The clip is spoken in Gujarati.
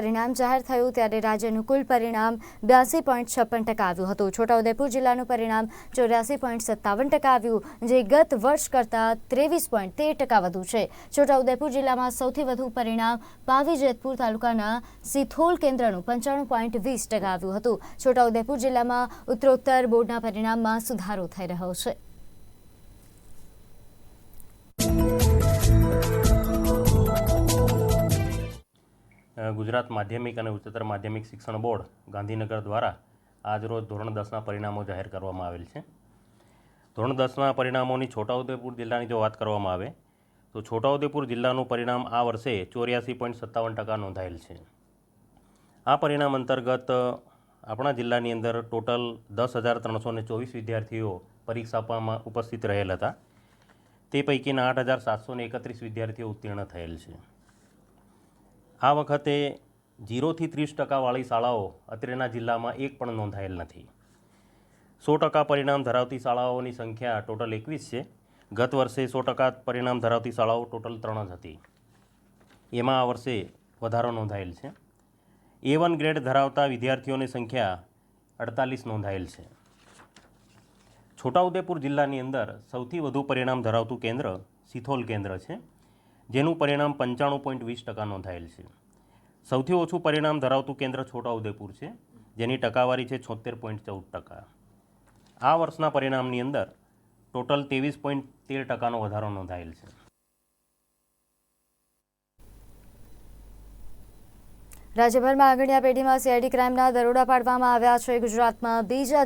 પરિણામ જાહેર થયું ત્યારે રાજ્યનું કુલ પરિણામ બ્યાસી પોઈન્ટ છપ્પન ટકા આવ્યું હતું. છોટાઉદેપુર જિલ્લાનું પરિણામ ચોર્યાસી પોઈન્ટ સત્તાવન ટકા આવ્યું, જે ગત વર્ષ કરતાં ત્રેવીસ પોઈન્ટ તેર ટકા વધુ છે. છોટાઉદેપુર જિલ્લામાં સૌથી વધુ પરિણામ પાવી જેતપુર તાલુકાના સિથોલ કેન્દ્રનું પંચાણું પોઈન્ટ વીસ ટકા આવ્યું હતું. છોટાઉદેપુર જિલ્લામાં ઉત્તરોત્તર બોર્ડના પરિણામમાં સુધારો થઈ રહ્યો છે. ગુજરાત માધ્યમિક અને ઉચ્ચતર માધ્યમિક શિક્ષણ બોર્ડ ગાંધીનગર દ્વારા આજરોજ ધોરણ દસના પરિણામો જાહેર કરવામાં આવેલ છે. ધોરણ દસના પરિણામોની છોટાઉદેપુર જિલ્લાની જો વાત કરવામાં આવે, તો છોટાઉદેપુર જિલ્લાનું પરિણામ આ વર્ષે ચોર્યાસી પોઈન્ટ સત્તાવન ટકા નોંધાયેલ છે. આ પરિણામ અંતર્ગત આપણા જિલ્લાની અંદર ટોટલ દસ હજાર ત્રણસો ને ચોવીસ વિદ્યાર્થીઓ પરીક્ષા આપવામાં ઉપસ્થિત રહેલ હતા. તે પૈકીના આઠ હજાર સાતસો એકત્રીસ વિદ્યાર્થીઓ ઉત્તીર્ણ થયેલ છે. આ વખતે જીરોથી ત્રીસ ટકાવાળી શાળાઓ અત્રેના જિલ્લામાં એક પણ નોંધાયેલ નથી. સો ટકા પરિણામ ધરાવતી શાળાઓની સંખ્યા ટોટલ એકવીસ છે. ગત વર્ષે સો ટકા પરિણામ ધરાવતી શાળાઓ ટોટલ ત્રણ જ હતી. એમાં આ વર્ષે વધારો નોંધાયેલ છે. એ વન ગ્રેડ ધરાવતા વિદ્યાર્થીઓની સંખ્યા અડતાલીસ નોંધાયેલ છે. છોટાઉદેપુર જિલ્લાની અંદર સૌથી વધુ પરિણામ ધરાવતું કેન્દ્ર સિથોલ કેન્દ્ર છે. જેનું પરિણામ પંચાણું પોઈન્ટ વીસ ટકા નોંધાયેલ છે. સૌથી ઓછું પરિણામ ધરાવતું કેન્દ્ર છોટાઉદેપુર છે, જેની ટકાવારી છે છોતેર પોઈન્ટ ચૌદ ટકા. આ વર્ષના પરિણામની અંદર ટોટલ ત્રેવીસ પોઈન્ટ તેર ટકાનો વધારો નોંધાયેલ છે. રાજ્યભરમાં આંગણિયા પેઢીમાં સીઆઈડી ક્રાઇમના દરોડા પાડવામાં આવ્યા છે ગુજરાતમાં બીજા